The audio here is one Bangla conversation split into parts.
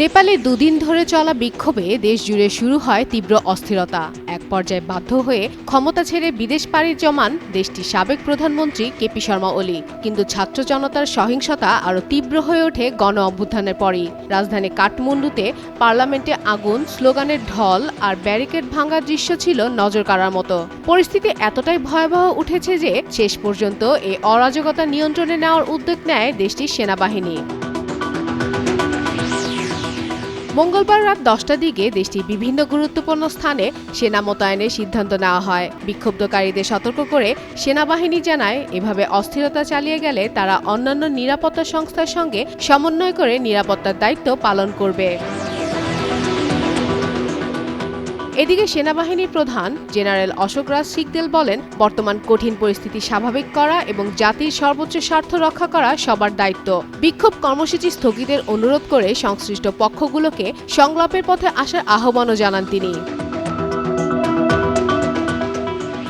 নেপালে দুদিন ধরে চলা বিক্ষোভে দেশ জুড়ে শুরু হয় তীব্র অস্থিরতা। এক পর্যায়ে বাধ্য হয়ে ক্ষমতা ছেড়ে বিদেশ পাড়ি জমান দেশটির সাবেক প্রধানমন্ত্রী কেপি শর্মা ওলি। কিন্তু ছাত্র জনতার সহিংসতা আরও তীব্র হয়ে ওঠে গণ অভ্যুত্থানের পরই। রাজধানী কাঠমান্ডুতে পার্লামেন্টে আগুন, স্লোগানের ঢল আর ব্যারিকেড ভাঙার দৃশ্য ছিল নজর কাড়ার মতো। পরিস্থিতি এতটাই ভয়াবহ উঠেছে যে শেষ পর্যন্ত এই অরাজকতা নিয়ন্ত্রণে নেওয়ার উদ্যোগ নেয় দেশটির সেনাবাহিনী। মঙ্গলবার রাত দশটার দিকে দেশটির বিভিন্ন গুরুত্বপূর্ণ স্থানে সেনা মোতায়েনের সিদ্ধান্ত নেওয়া হয়। বিক্ষুব্ধকারীদের সতর্ক করে সেনাবাহিনী জানায়, এভাবে অস্থিরতা চালিয়ে গেলে তারা অন্যান্য নিরাপত্তা সংস্থার সঙ্গে সমন্বয় করে নিরাপত্তার দায়িত্ব পালন করবে। এদিকে সেনাবাহিনীর প্রধান জেনারেল অশোক রাজ সিকদেল বলেন, বর্তমান কঠিন পরিস্থিতি স্বাভাবিক করা এবং জাতির সর্বোচ্চ স্বার্থ রক্ষা করা সবার দায়িত্ব। বিক্ষোভ কর্মসূচি স্থগিতের অনুরোধ করে সংশ্লিষ্ট পক্ষগুলোকে সংলাপের পথে আসার আহ্বানও জানান তিনি।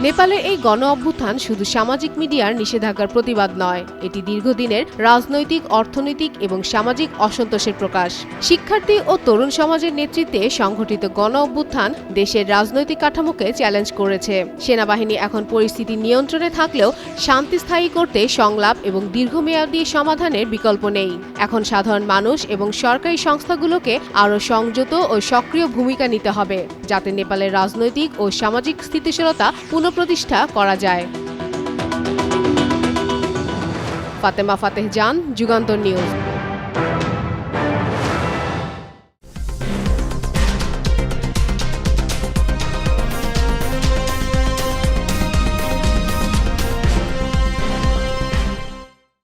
নেপালের এই গণ অভ্যুত্থান শুধু সামাজিক মিডিয়ার নিষেধাজ্ঞার প্রতিবাদ নয়, এটি দীর্ঘদিনের রাজনৈতিক, অর্থনৈতিক এবং সামাজিক অসন্তোষের প্রকাশ। শিক্ষার্থী ও তরুণ সমাজের নেতৃত্বে সংঘটিত গণ অভ্যুত্থান দেশের রাজনৈতিক কাঠামোকে চ্যালেঞ্জ করেছে। সেনাবাহিনী এখন পরিস্থিতি নিয়ন্ত্রণে থাকলেও শান্তি স্থায়ী করতে সংলাপ এবং দীর্ঘমেয়াদী সমাধানের বিকল্প নেই। এখন সাধারণ মানুষ এবং সরকারি সংস্থাগুলোকে আরও সংযত ও সক্রিয় ভূমিকা নিতে হবে, যাতে নেপালের রাজনৈতিক ও সামাজিক স্থিতিশীলতা পুনঃপ্রতিষ্ঠা করা যায়। ফাতেমা ফাতেহ জান যুগান্তর নিউজ।